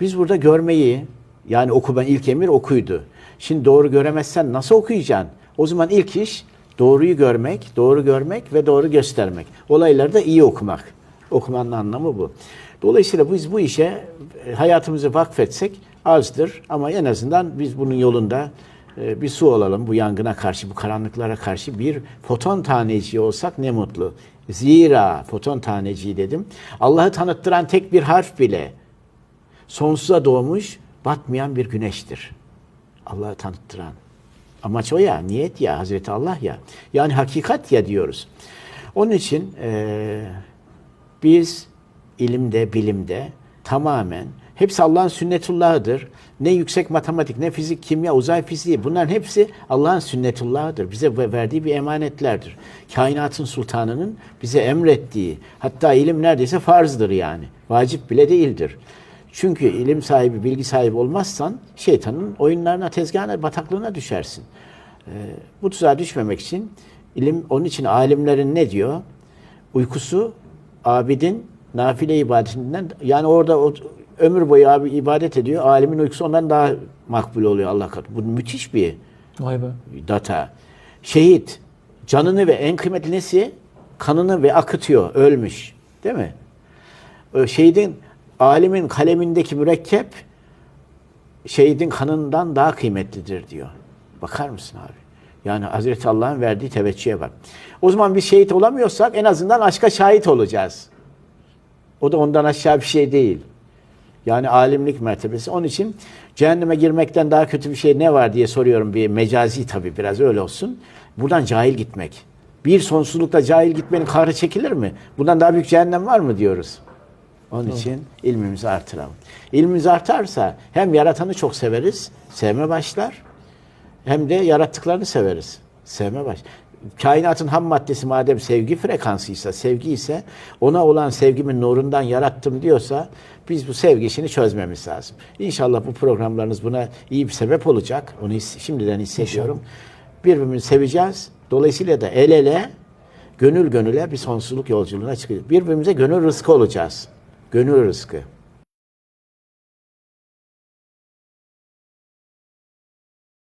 Biz burada görmeyi yani oku ben ilk emir okuydu. Şimdi doğru göremezsen nasıl okuyacaksın? O zaman ilk iş doğruyu görmek, doğru görmek ve doğru göstermek. Olayları da iyi okumak. Okumanın anlamı bu. Dolayısıyla biz bu işe e, hayatımızı vakfetsek azdır ama en azından biz bunun yolunda e, bir su olalım bu yangına karşı, bu karanlıklara karşı bir foton taneciği olsak ne mutlu. Zira foton taneciği dedim. Allah'ı tanıttıran tek bir harf bile sonsuza doğmuş batmayan bir güneştir. Allah'ı tanıttıran. Amaç o ya, niyet ya, Hazreti Allah ya. Yani hakikat ya diyoruz. Onun için eee, biz ilimde, bilimde tamamen hepsi Allah'ın sünnetullahıdır. Ne yüksek matematik, ne fizik, kimya, uzay fiziği bunların hepsi Allah'ın sünnetullahıdır. Bize ve- verdiği bir emanetlerdir. Kainatın sultanının bize emrettiği, hatta ilim neredeyse farzdır yani. Vacip bile değildir. Çünkü ilim sahibi, bilgi sahibi olmazsan şeytanın oyunlarına, tezgahına, bataklığına düşersin. Ee, bu tuzağa düşmemek için ilim, onun için alimlerin ne diyor? Uykusu abidin nafile ibadetinden yani orada o, ömür boyu abi ibadet ediyor. Alimin uykusu ondan daha makbul oluyor Allah katında. Bu müthiş bir Vay be. data. Şehit canını ve en kıymetli nesi? Kanını ve akıtıyor. Ölmüş. Değil mi? Şehidin alimin kalemindeki mürekkep şehidin kanından daha kıymetlidir diyor. Bakar mısın abi? Yani Hazreti Allah'ın verdiği teveccühe bak. O zaman biz şehit olamıyorsak en azından aşka şahit olacağız. O da ondan aşağı bir şey değil. Yani alimlik mertebesi. Onun için cehenneme girmekten daha kötü bir şey ne var diye soruyorum. Bir mecazi tabii biraz öyle olsun. Buradan cahil gitmek. Bir sonsuzlukta cahil gitmenin kahrı çekilir mi? Bundan daha büyük cehennem var mı diyoruz. Onun için ilmimizi artıralım. İlmimiz artarsa hem yaratanı çok severiz, sevme başlar. Hem de yarattıklarını severiz. Sevme baş. Kainatın ham maddesi madem sevgi frekansıysa, sevgi ise ona olan sevgimin nurundan yarattım diyorsa biz bu sevgi işini çözmemiz lazım. İnşallah bu programlarınız buna iyi bir sebep olacak. Onu his- şimdiden hissediyorum. Birbirimizi seveceğiz. Dolayısıyla da el ele, gönül gönüle bir sonsuzluk yolculuğuna çıkacağız. Birbirimize gönül rızkı olacağız. Gönül rızkı.